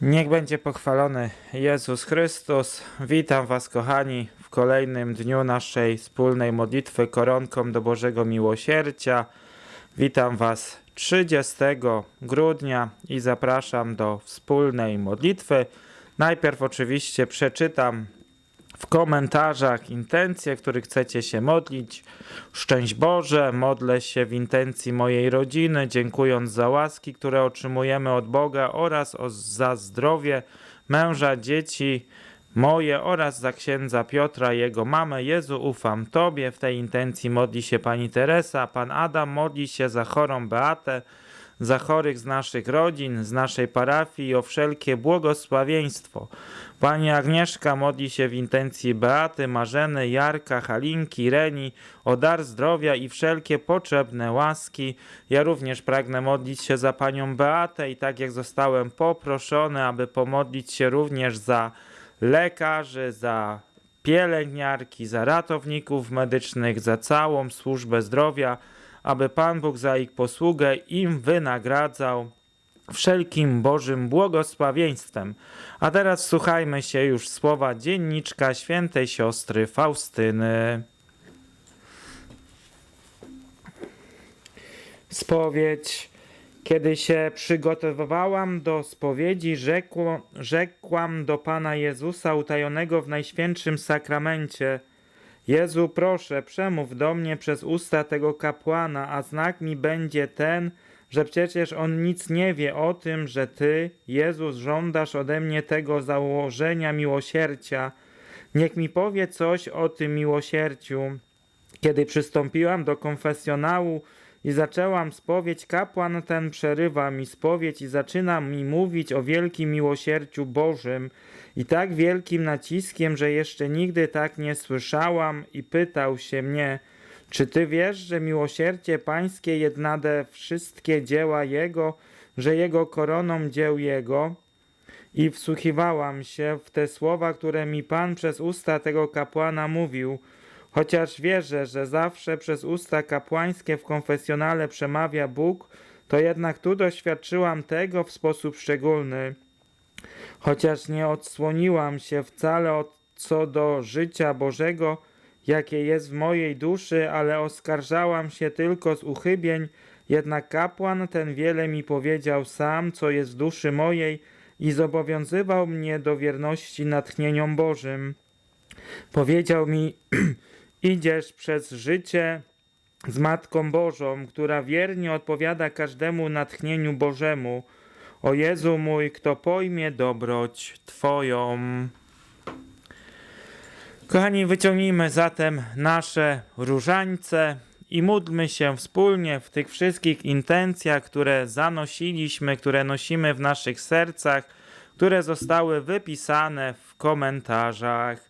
Niech będzie pochwalony Jezus Chrystus. Witam Was, kochani, w kolejnym dniu naszej wspólnej modlitwy koronką do Bożego Miłosierdzia. Witam Was 30 grudnia i zapraszam do wspólnej modlitwy Najpierw oczywiście przeczytam w komentarzach intencje, których chcecie się modlić. Szczęść Boże, modlę się w intencji mojej rodziny, dziękując za łaski, które otrzymujemy od Boga oraz o, za zdrowie męża, dzieci moje oraz za księdza Piotra, jego mamę. Jezu, ufam Tobie. W tej intencji modli się pani Teresa, pan Adam modli się za chorą Beatę, za chorych z naszych rodzin, z naszej parafii o wszelkie błogosławieństwo. Pani Agnieszka modli się w intencji Beaty, Marzeny, Jarka, Halinki, Reni o dar zdrowia i wszelkie potrzebne łaski. Ja również pragnę modlić się za panią Beatę i tak jak zostałem poproszony, aby pomodlić się również za lekarzy, za pielęgniarki, za ratowników medycznych, za całą służbę zdrowia, aby Pan Bóg za ich posługę im wynagradzał wszelkim Bożym błogosławieństwem. A teraz słuchajmy się już słowa dzienniczka świętej siostry Faustyny. Spowiedź. Kiedy się przygotowywałam do spowiedzi, rzekło, rzekłam do Pana Jezusa utajonego w Najświętszym Sakramencie: Jezu, proszę, przemów do mnie przez usta tego kapłana, a znak mi będzie ten, że przecież on nic nie wie o tym, że Ty, Jezus, żądasz ode mnie tego założenia miłosierdzia. Niech mi powie coś o tym miłosierdziu. Kiedy przystąpiłam do konfesjonału i zaczęłam spowiedź, kapłan ten przerywa mi spowiedź i zaczyna mi mówić o wielkim miłosierdziu Bożym i tak wielkim naciskiem, że jeszcze nigdy tak nie słyszałam i pytał się mnie, czy ty wiesz, że miłosierdzie pańskie jednade wszystkie dzieła Jego, że Jego koroną dzieł Jego? I wsłuchiwałam się w te słowa, które mi Pan przez usta tego kapłana mówił, chociaż wierzę, że zawsze przez usta kapłańskie w konfesjonale przemawia Bóg, to jednak tu doświadczyłam tego w sposób szczególny. Chociaż nie odsłoniłam się wcale od co do życia Bożego, jakie jest w mojej duszy, ale oskarżałam się tylko z uchybień, jednak kapłan ten wiele mi powiedział sam, co jest w duszy mojej i zobowiązywał mnie do wierności natchnieniom Bożym. Powiedział mi, idziesz przez życie z Matką Bożą, która wiernie odpowiada każdemu natchnieniu Bożemu. O Jezu mój, kto pojmie dobroć Twoją. Kochani, wyciągnijmy zatem nasze różańce i módlmy się wspólnie w tych wszystkich intencjach, które zanosiliśmy, które nosimy w naszych sercach, które zostały wypisane w komentarzach.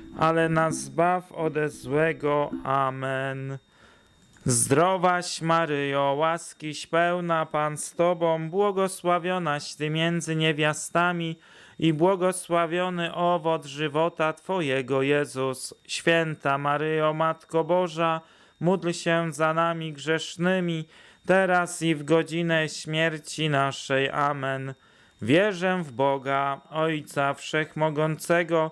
ale nas zbaw ode złego. Amen. Zdrowaś Maryjo, łaskiś pełna Pan z Tobą, błogosławionaś Ty między niewiastami i błogosławiony owoc żywota Twojego Jezus. Święta Maryjo, Matko Boża, módl się za nami grzesznymi, teraz i w godzinę śmierci naszej. Amen. Wierzę w Boga, Ojca Wszechmogącego,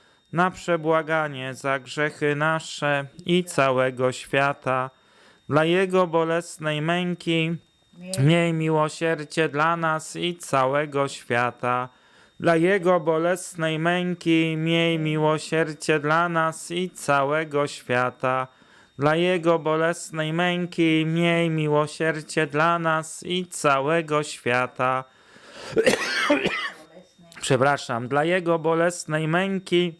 na przebłaganie za grzechy nasze i całego świata. Dla Jego bolesnej męki miej miłosierdzie dla nas i całego świata. Dla Jego bolesnej męki miej miłosierdzie dla nas i całego świata. Dla Jego bolesnej męki miej miłosierdzie dla nas i całego świata. Przepraszam, dla Jego bolesnej męki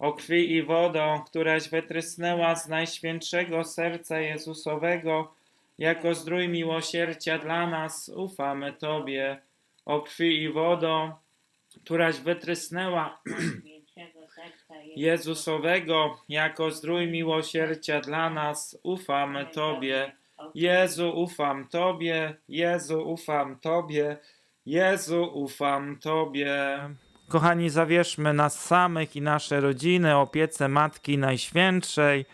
O krwi i wodo, któraś wytrysnęła z najświętszego serca Jezusowego jako zdrój miłosierdzia dla nas, ufamy Tobie. O krwi i wodo, któraś wytrysnęła Jezusowego jako zdrój miłosierdzia dla nas, ufamy Tobie. Jezu, ufam Tobie, Jezu, ufam Tobie, Jezu, ufam Tobie. Kochani, zawierzmy nas samych i nasze rodziny opiece Matki Najświętszej.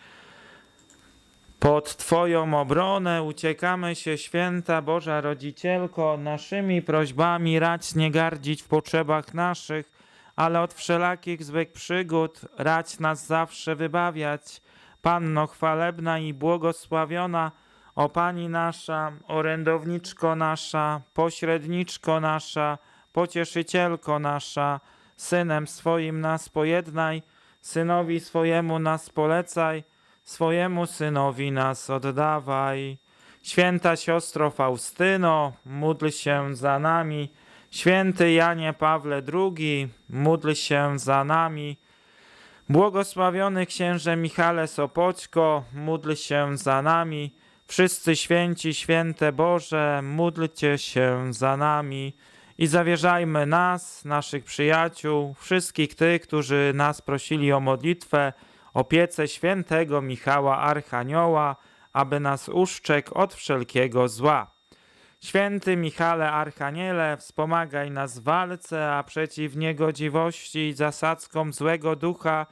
Pod Twoją obronę uciekamy się, święta Boża Rodzicielko, naszymi prośbami rać nie gardzić w potrzebach naszych, ale od wszelakich złych przygód rać nas zawsze wybawiać. Panno chwalebna i błogosławiona, o Pani nasza, orędowniczko nasza, pośredniczko nasza, pocieszycielko nasza, Synem swoim nas pojednaj, Synowi swojemu nas polecaj, swojemu Synowi nas oddawaj. Święta siostro Faustyno, módl się za nami. Święty Janie Pawle II, módl się za nami. Błogosławiony księże Michale Sopoćko, módl się za nami. Wszyscy święci, święte Boże, módlcie się za nami. I zawierzajmy nas, naszych przyjaciół, wszystkich tych, którzy nas prosili o modlitwę, opiece świętego Michała Archanioła, aby nas uszczekł od wszelkiego zła. Święty Michale Archaniele, wspomagaj nas w walce, a przeciw niegodziwości i zasadzkom złego ducha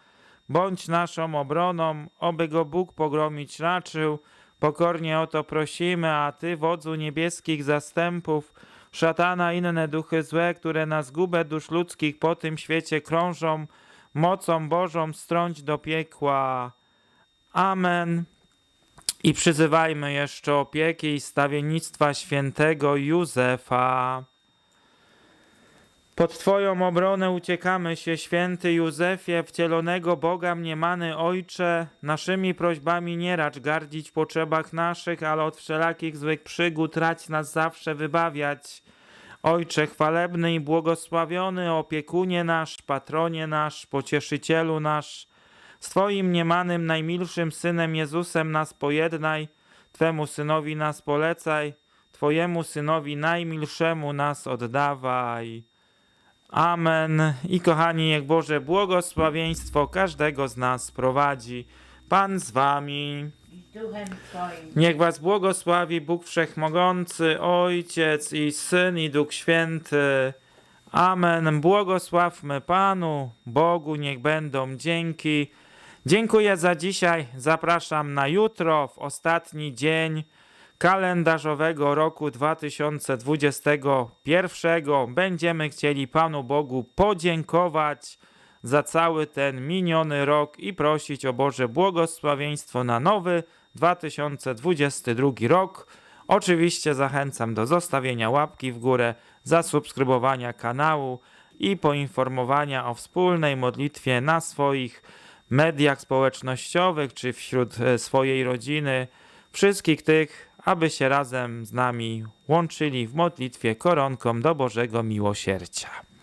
bądź naszą obroną, oby go Bóg pogromić raczył. Pokornie o to prosimy, a Ty, wodzu niebieskich zastępów, szatana inne duchy złe, które na zgubę dusz ludzkich po tym świecie krążą, mocą Bożą strąć do piekła. Amen. I przyzywajmy jeszcze opieki i stawiennictwa świętego Józefa. Pod Twoją obronę uciekamy się, święty Józefie, wcielonego Boga mniemany Ojcze. Naszymi prośbami nie racz gardzić potrzebach naszych, ale od wszelakich złych przygód rać nas zawsze wybawiać. Ojcze chwalebny i błogosławiony, opiekunie nasz, patronie nasz, pocieszycielu nasz, z Twoim niemanym najmilszym Synem Jezusem nas pojednaj, Twemu Synowi nas polecaj, Twojemu Synowi najmilszemu nas oddawaj. Amen. I kochani, niech Boże błogosławieństwo każdego z nas prowadzi. Pan z Wami. Niech was błogosławi Bóg Wszechmogący, Ojciec i Syn i Duch Święty. Amen. Błogosławmy Panu, Bogu niech będą dzięki. Dziękuję za dzisiaj. Zapraszam na jutro, w ostatni dzień kalendarzowego roku 2021. Będziemy chcieli Panu Bogu podziękować za cały ten miniony rok i prosić o Boże błogosławieństwo na nowy 2022 rok. Oczywiście zachęcam do zostawienia łapki w górę, zasubskrybowania kanału i poinformowania o wspólnej modlitwie na swoich mediach społecznościowych czy wśród e, swojej rodziny. Wszystkich tych, aby się razem z nami łączyli w modlitwie koronką do Bożego Miłosierdzia.